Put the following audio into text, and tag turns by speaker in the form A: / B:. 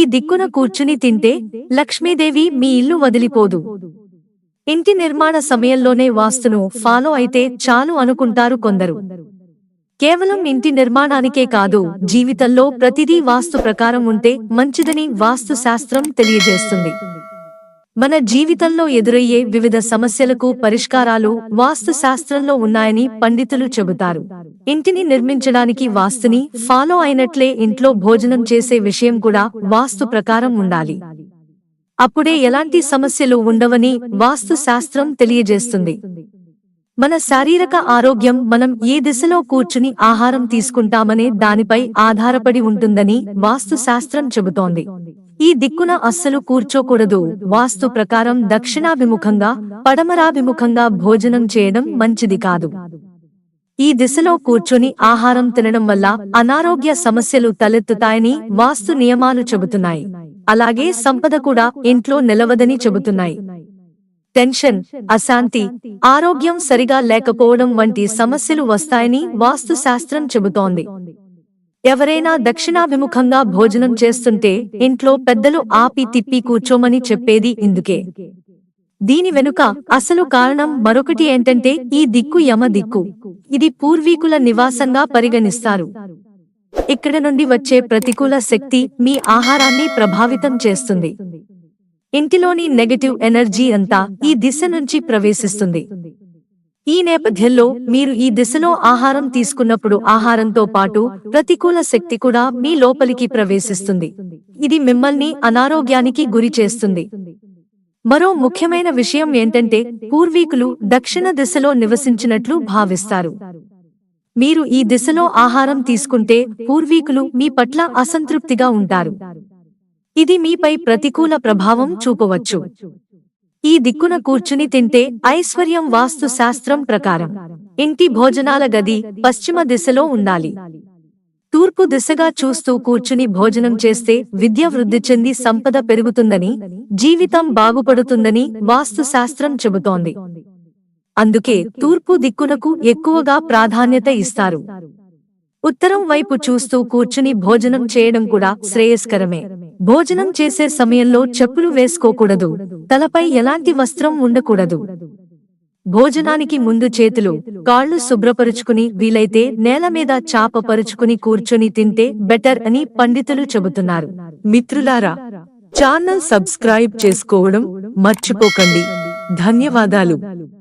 A: ఈ దిక్కున కూర్చుని తింటే లక్ష్మీదేవి మీ ఇల్లు వదిలిపోదు. ఇంటి నిర్మాణ సమయంలోనే వాస్తును ఫాలో అయితే చాలు అనుకుంటారు కొందరు. కేవలం ఇంటి నిర్మాణానికే కాదు జీవితంలో ప్రతిదీ వాస్తు ప్రకారం ఉంటే మంచిదని వాస్తు శాస్త్రం తెలియజేస్తుంది. మన జీవితంలో ఎదురయ్యే వివిధ సమస్యలకు పరిష్కారాలు వాస్తు శాస్త్రంలో ఉన్నాయని పండితులు చెబుతారు. ఇంటిని నిర్మించడానికి వాస్తుని ఫాలో అయినట్లే ఇంట్లో భోజనం చేసే విషయం కూడా వాస్తు ప్రకారం ఉండాలి. అప్పుడే ఎలాంటి సమస్యలు ఉండవని వాస్తు శాస్త్రం తెలియజేస్తుంది. మన శారీరక ఆరోగ్యం మనం ఏ దిశలో కూర్చుని ఆహారం తీసుకుంటామనే దానిపై ఆధారపడి ఉంటుందని వాస్తు శాస్త్రం చెబుతోంది. ఈ దిక్కున అస్సలు కూర్చోకూడదు. వాస్తు ప్రకారం దక్షిణాభిముఖంగా పడమరాభిముఖంగా భోజనం చేయడం మంచిది కాదు. ఈ దిశలో కూర్చొని ఆహారం తినడం వల్ల అనారోగ్య సమస్యలు తలెత్తుతాయని వాస్తు నియమాలు చెబుతున్నాయి. అలాగే సంపద కూడా ఇంట్లో నిలవదని చెబుతున్నాయి. టెన్షన్ అశాంతి ఆరోగ్యం సరిగా లేకపోవడం వంటి సమస్యలు వస్తాయని వాస్తు శాస్త్రం చెబుతోంది. ఎవరైనా దక్షిణాభిముఖంగా భోజనం చేస్తుంటే ఇంట్లో పెద్దలు ఆపి తిప్పి కూర్చోమని చెప్పేది ఇందుకే. దీని వెనుక అసలు కారణం మరొకటి ఏంటంటే ఈ దిక్కు యమ దిక్కు. ఇది పూర్వీకుల నివాసంగా పరిగణిస్తారు. ఇక్కడ నుండి వచ్చే ప్రతికూల శక్తి మీ ఆహారాన్ని ప్రభావితం చేస్తుంది. ఇంటిలోని నెగటివ్ ఎనర్జీ అంతా ఈ దిశ నుంచి ప్రవేశిస్తుంది. ఈ నేపథ్యంలో మీరు ఈ దిశలో ఆహారం తీసుకున్నప్పుడు ఆహారంతో పాటు ప్రతికూల శక్తి కూడా మీ లోపలికి ప్రవేశిస్తుంది. ఇది మిమ్మల్ని అనారోగ్యానికి గురి చేస్తుంది. మరో ముఖ్యమైన విషయం ఏంటంటే పూర్వీకులు దక్షిణ దిశలో నివసించినట్లు భావిస్తారు. మీరు ఈ దిశలో ఆహారం తీసుకుంటే పూర్వీకులు మీ పట్ల అసంతృప్తిగా ఉంటారు. ఇది మీపై ప్రతికూల ప్రభావం చూపవచ్చు. ఈ దిక్కున కూర్చుని తింటే ఐశ్వర్యం వాస్తు శాస్త్రం ప్రకారం ఇంటి భోజనాల గది పశ్చిమ దిశలో ఉండాలి. తూర్పు దిశగా చూస్తూ కూర్చుని భోజనం చేస్తే విద్య వృద్ధి చెంది సంపద పెరుగుతుందని జీవితం బాగుపడుతుందని వాస్తు శాస్త్రం చెబుతోంది. అందుకే తూర్పు దిక్కునకు ఎక్కువగా ప్రాధాన్యత ఇస్తారు. ఉత్తరం వైపు చూస్తూ కూర్చుని భోజనం చేయడం కూడా శ్రేయస్కరమే. భోజనం చేసే సమయంలో చెప్పులు వేసుకోకూడదు. తలపై ఎలాంటి వస్త్రం ఉండకూడదు. భోజనానికి ముందు చేతులు కాళ్ళు శుభ్రపరుచుకుని వీలైతే నేల మీద చాప పరుచుకుని కూర్చొని తింటే బెటర్ అని పండితులు చెబుతున్నారు. మిత్రులారా ఛానల్ సబ్స్క్రైబ్ చేసుకోవడం మర్చిపోకండి. ధన్యవాదాలు.